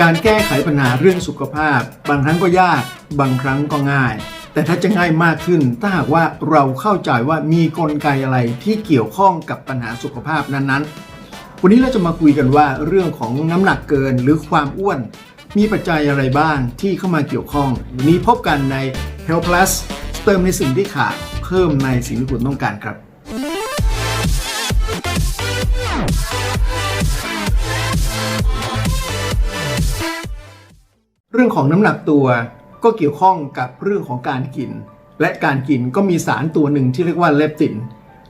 การแก้ไขปัญหาเรื่องสุขภาพ บางครั้งก็ยาก บางครั้งก็ง่าย แต่ถ้าจะง่ายมากขึ้น ถ้าหากว่าเราเข้าใจว่ามีกลไกอะไรที่เกี่ยวข้องกับปัญหาสุขภาพนั้นๆ วันนี้เราจะมาคุยกันว่าเรื่องของน้ำหนักเกินหรือความอ้วน มีปัจจัยอะไรบ้างที่เข้ามาเกี่ยวข้อง วันนี้พบกันใน Health Plus เติมในสิ่งที่ขาดเพิ่มในสิ่งที่คุณต้องการครับ เรื่องของน้ำหนักตัวก็เกี่ยวข้องกับเรื่องของการกิน และการกินก็มีสารตัวหนึ่งที่เรียกว่าเลปติน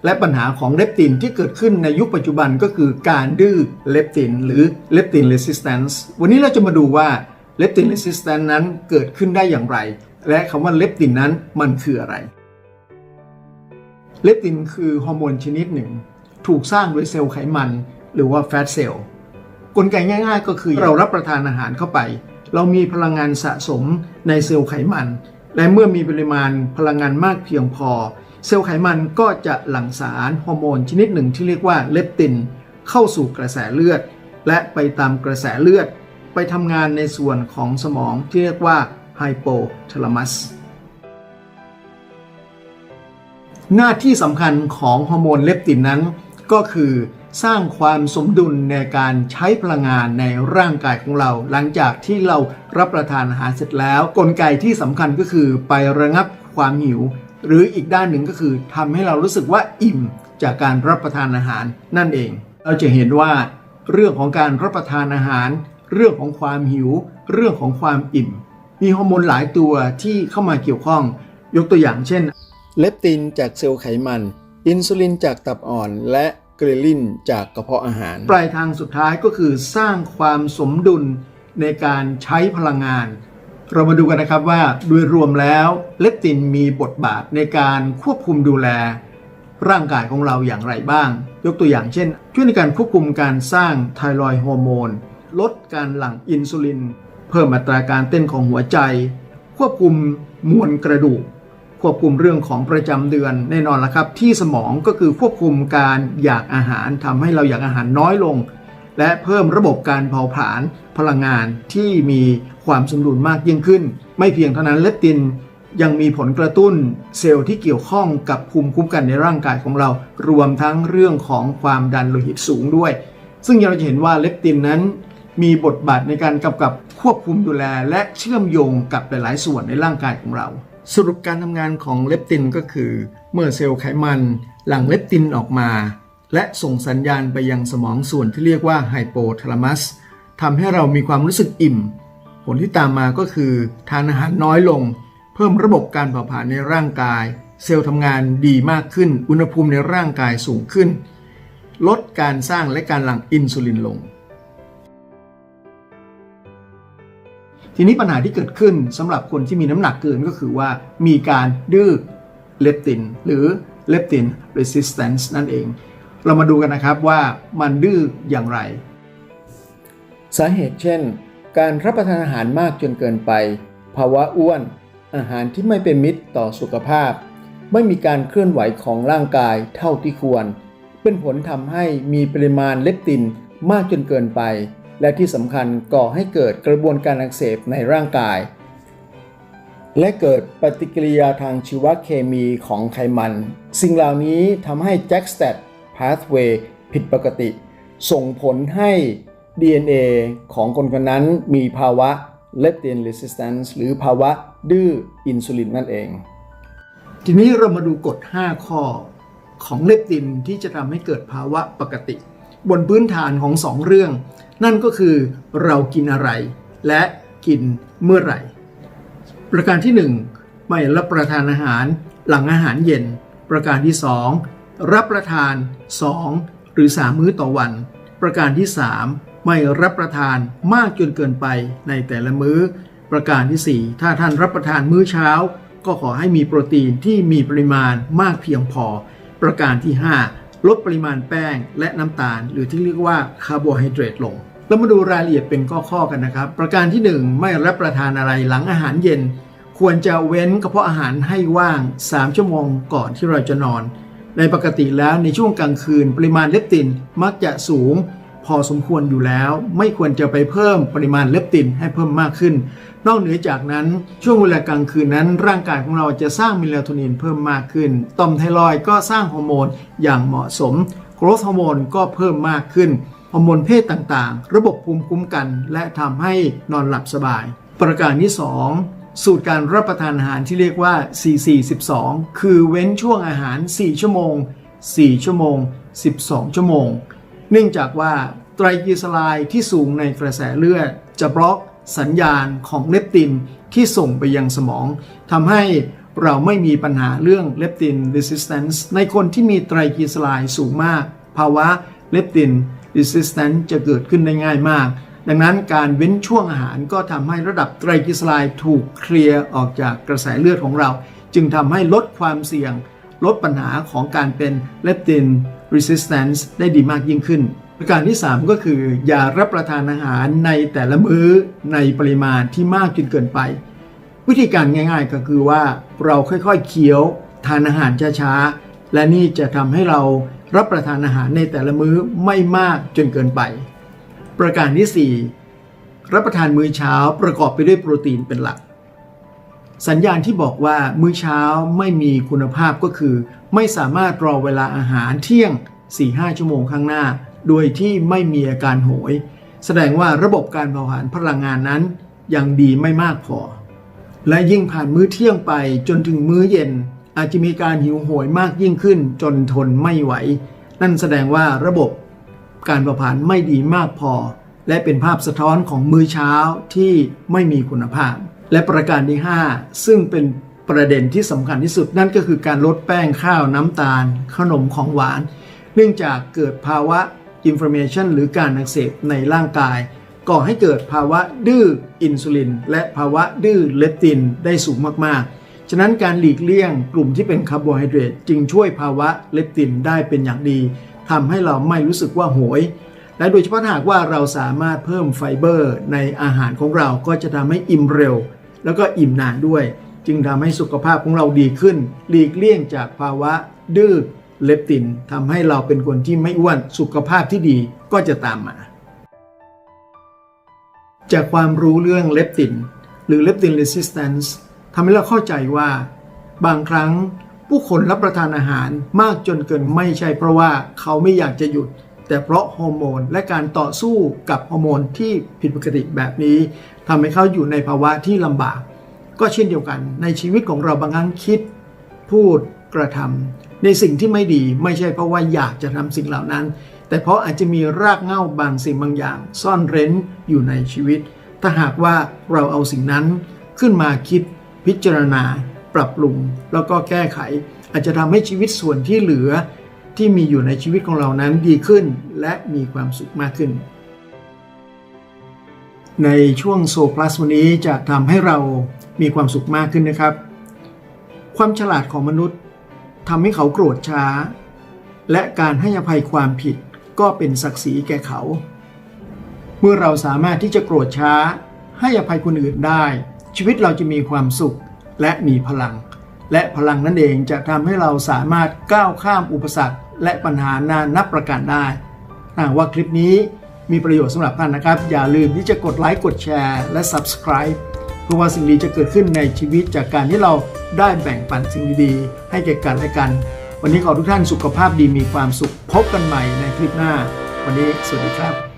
และปัญหาของเลปตินที่เกิดขึ้นในยุคปัจจุบันก็คือการดื้อเลปติน หรือเลปติน resistance วันนี้เราจะมาดูว่าเลปติน resistance นั้นเกิดขึ้นได้อย่างไร และคำว่าเลปตินนั้นมันคืออะไรเลปตินคือฮอร์โมนชนิดหนึ่ง ถูกสร้างโดยเซลล์ไขมัน หรือว่าแฟตเซลล์กลไกง่าย ๆ ก็คือเรารับประทานอาหารเข้าไป เรามีพลังงานสะสมในเซลล์ไขมัน และเมื่อมีปริมาณพลังงานมากเพียงพอ เซลล์ไขมันก็จะหลั่งสารฮอร์โมนชนิดหนึ่งที่เรียกว่าเลปติน เข้าสู่กระแสเลือด และไปตามกระแสเลือด ไปทำงานในส่วนของสมองที่เรียกว่าไฮโปทาลามัสหน้าที่สำคัญของฮอร์โมนเลปตินนั้นก็คือ สร้างความสมดุลในการใช้พลังงานในร่างกายของเรา หลังจากที่เรารับประทานอาหารเสร็จแล้ว กลไกที่สำคัญก็คือ ไประงับความหิว หรืออีกด้านหนึ่งก็คือทำให้เรารู้สึกว่าอิ่มจากการรับประทานอาหารนั่นเอง เราจะเห็นว่า เรื่องของการรับประทานอาหาร เรื่องของความหิว เรื่องของความอิ่ม มีฮอร์โมนหลายตัวที่เข้ามาเกี่ยวข้อง ยกตัวอย่างเช่น เลปตินจากเซลล์ไขมัน อินซูลินจากตับอ่อนและ กรลินจากกระเพาะอาหาร ปลายทางสุดท้ายก็คือสร้างความสมดุลในการใช้พลังงาน เรามาดูกันนะครับว่าโดยรวมแล้วเลปตินมีบทบาทในการควบคุมดูแล ร่างกายของเราอย่างไรบ้าง ยกตัวอย่างเช่น ช่วยในการควบคุมการสร้างไทรอยด์ฮอร์โมน ลดการหลั่งอินซูลิน เพิ่มอัตราการเต้นของหัวใจ ควบคุมมวลกระดูก ควบคุมเรื่องของประจำเดือนแน่นอนละครับ ที่สมองก็คือควบคุมการอยากอาหารทำให้เราอยากอาหารน้อยลง และเพิ่มระบบการเผาผลาญพลังงานที่มีความสมดุลมากยิ่งขึ้น ไม่เพียงเท่านั้นเลปตินยังมีผลกระตุ้นเซลล์ที่เกี่ยวข้องกับภูมิคุ้มกันในร่างกายของเรา รวมทั้งเรื่องของความดันโลหิตสูงด้วย ซึ่งเราจะเห็นว่าเลปตินนั้น มีบทบาทในการกำกับควบคุมดูแล และเชื่อมโยงกับหลาย ๆ ส่วนในร่างกายของเรา สรุปการทำงานของเลปตินก็คือ เมื่อเซลล์ไขมันหลั่งเลปตินออกมา และส่งสัญญาณไปยังสมองส่วนที่เรียกว่าไฮโปทาลามัสทำให้เรามีความรู้สึกอิ่ม ผลที่ตามมาก็คือทานอาหารน้อยลง เพิ่มระบบการเผาผลาญในร่างกาย เซลล์ทำงานดีมากขึ้น อุณหภูมิในร่างกายสูงขึ้น ลดการสร้างและการหลั่งอินซูลินลง ทีนี้ปัญหาที่เกิดขึ้นสำหรับคนที่มีน้ำหนักเกินก็คือว่ามีการดื้อเลปติน หรือเลปติน resistance นั่นเอง เรามาดูกันนะครับว่ามันดื้ออย่างไร สาเหตุเช่น การรับประทานอาหารมากจนเกินไป ภาวะอ้วน อาหารที่ไม่เป็นมิตรต่อสุขภาพ ไม่มีการเคลื่อนไหวของร่างกายเท่าที่ควร เป็นผลทำให้มีปริมาณเลปตินมากจนเกินไป และที่สำคัญก่อให้เกิดกระบวนการอักเสบในร่างกาย และเกิดปฏิกิริยาทางชีวเคมีของไขมัน สิ่งเหล่านี้ทำให้ JAK-STAT pathway ผิดปกติ ส่งผลให้ DNA ของคนคนนั้นมีภาวะ leptin resistance หรือภาวะดื้ออินซูลินนั่นเอง ทีนี้เรามาดูกฎ 5 ข้อของเลปตินที่จะทำให้เกิดภาวะปกติ บนพื้นฐานของ2เรื่อง นั่นก็คือเรากินอะไร และกินเมื่อไหร่ ประการที่ 1 ไม่รับประทานอาหารหลังอาหารเย็น ประการที่ 2 รับประทาน 2 หรือ 3 มื้อต่อวัน ประการที่ 3 ไม่รับประทานมากจนเกินไปในแต่ละมื้อ ประการที่ 4 ถ้าท่านรับประทานมื้อเช้า ก็ขอให้มีโปรตีนที่มีปริมาณมากเพียงพอ ประการที่ 5 ลดปริมาณแป้งและน้ำตาล หรือที่เรียกว่าคาร์โบไฮเดรตลงเรามาดูรายละเอียดเป็นข้อๆกันนะครับ ประการที่ 1 ไม่รับประทานอะไรหลังอาหารเย็น ควรจะเว้นกระเพาะอาหารให้ว่าง 3 ชั่วโมงก่อนที่เราจะนอน ในปกติแล้วในช่วงกลางคืน ปริมาณเลปตินมักจะสูง พอสมควรอยู่แล้ว ไม่ควรจะไปเพิ่มปริมาณเลปตินให้เพิ่มมากขึ้น นอกเหนือจากนั้นช่วงเวลากลางคืนนั้น ร่างกายของเราจะสร้างเมลาโทนินเพิ่มมากขึ้น ต่อมไทรอยก็สร้างฮอร์โมนอย่างเหมาะสมโกรทฮอร์โมนก็เพิ่มมากขึ้นฮอร์โมนเพศต่างๆ ระบบภูมิคุ้มกัน และทำให้นอนหลับสบาย ประการที่ 2สูตรการรับประทานอาหารที่เรียกว่า 442คือเว้นช่วงอาหาร 4 ชั่วโมง 4 ชั่วโมง 12 ชั่วโมง เนื่องจากว่าไตรกลีเซอไรด์ที่สูงในกระแสเลือด จะบล็อกสัญญาณของเลปตินที่ส่งไปยังสมองทำให้เราไม่มีปัญหาเรื่องเลปติน resistance ในคนที่มีไตรกลีเซอไรด์สูงมาก ภาวะเลปติน resistance จะเกิดขึ้นได้ง่ายมาก ดังนั้นการเว้นช่วงอาหารก็ทำให้ระดับไตรกลีเซอไรด์ถูกเคลียร์ออกจากกระแสเลือดของเรา จึงทำให้ลดความเสี่ยง ลดปัญหาของการเป็นเลปติน resistance ได้ดีมากยิ่งขึ้น ประการที่ 3 ก็คือ อย่ารับประทานอาหารในแต่ละมื้อในปริมาณที่มากจนเกินไป วิธีการง่ายๆก็คือว่าเราค่อยๆเคี้ยวทานอาหารช้าๆ และนี่จะทำให้เรารับประทานอาหารในแต่ละมื้อไม่มากจนเกินไป ประการที่ 4 รับประทานมื้อเช้าประกอบไปด้วยโปรตีนเป็นหลัก สัญญาณที่บอกว่ามื้อเช้าไม่มีคุณภาพก็คือ ไม่สามารถรอเวลาอาหารเที่ยง 4-5 ชั่วโมงข้างหน้า โดยที่ไม่มีอาการโหย แสดงว่าระบบการเผาผลาญพลังงานนั้น ยังดีไม่มากพอ และยิ่งผ่านมื้อเที่ยงไปจนถึงมื้อเย็น อาจจะมีการหิวโหยมากยิ่งขึ้น จนทนไม่ไหว นั่นแสดงว่าระบบการเผาผลาญไม่ดีมากพอ และเป็นภาพสะท้อนของมื้อเช้าที่ไม่มีคุณภาพ และประการที่ 5 ซึ่งเป็นประเด็นที่สำคัญที่สุดนั่นก็คือการลดแป้งข้าวน้ำตาล ขนมของหวาน เนื่องจากเกิดภาวะอินฟล m a t i o n หรือการอักเสบในร่างกาย ก่อให้เกิดภาวะดื้ออินซูลิน และภาวะดื้อเลปตินได้สูงมากๆ ฉะนั้นการหลีกเลี่ยงกลุ่มที่เป็นคาร์โบไฮเดรตจึงช่วยภาวะเลปตินได้เป็นอย่างดีทำให้เราไม่รู้สึกว่าโหย และโดยเฉพาะหากว่าเราสามารถเพิ่มไฟเบอร์ในอาหารของเราก็จะทำให้อิ่มเร็ว แล้วก็อิ่มนานด้วย จึงทำให้สุขภาพของเราดีขึ้น หลีกเลี่ยงจากภาวะดื้อเลปตินทำให้เราเป็นคนที่ไม่อ้วนสุขภาพที่ดีก็จะตามมา จากความรู้เรื่องเลปติน หรือเลปติน resistance ทำให้เราเข้าใจว่า บางครั้งผู้คนรับประทานอาหารมากจนเกินไม่ใช่เพราะว่าเขาไม่อยากจะหยุด แต่เพราะฮอร์โมนและการต่อสู้กับฮอร์โมนที่ผิดปกติแบบนี้ทำให้เขาอยู่ในภาวะที่ลำบาก ก็เช่นเดียวกัน ในชีวิตของเราบางครั้งคิด พูดกระทำในสิ่งที่ไม่ดีไม่ใช่เพราะว่าอยากจะทำสิ่งเหล่านั้น แต่เพราะอาจจะมีรากเหง้าบางสิ่งบางอย่าง ซ่อนเร้นอยู่ในชีวิต ถ้าหากว่าเราเอาสิ่งนั้นขึ้นมาคิดพิจารณา ปรับปรุงแล้วก็แก้ไข อาจจะทำให้ชีวิตส่วนที่เหลือ ที่มีอยู่ในชีวิตของเรานั้นดีขึ้นและมีความสุขมากขึ้น ในช่วงโซ plus วันนี้จะทำให้เรามีความสุขมากขึ้นนะครับ ความฉลาดของมนุษย์ทำให้เขาโกรธช้า และการให้อภัยความผิดก็เป็นศักดิ์ศรีแก่เขา เมื่อเราสามารถที่จะโกรธช้า ให้อภัยคนอื่นได้ ชีวิตเราจะมีความสุขและมีพลัง และพลังนั่นเองจะทำให้เราสามารถก้าวข้ามอุปสรรค และปัญหานานับประการได้หากว่าคลิปนี้มีประโยชน์สำหรับท่านนะครับ อย่าลืมที่จะกดไลค์กดแชร์และ Subscribe เพื่อว่าสิ่งดีจะเกิดขึ้นในชีวิตจากการที่เราได้แบ่งปันสิ่งดีๆ ให้แก่กันและกัน วันนี้ขอทุกท่านสุขภาพดีมีความสุขพบกันใหม่ในคลิปหน้า วันนี้สวัสดีครับ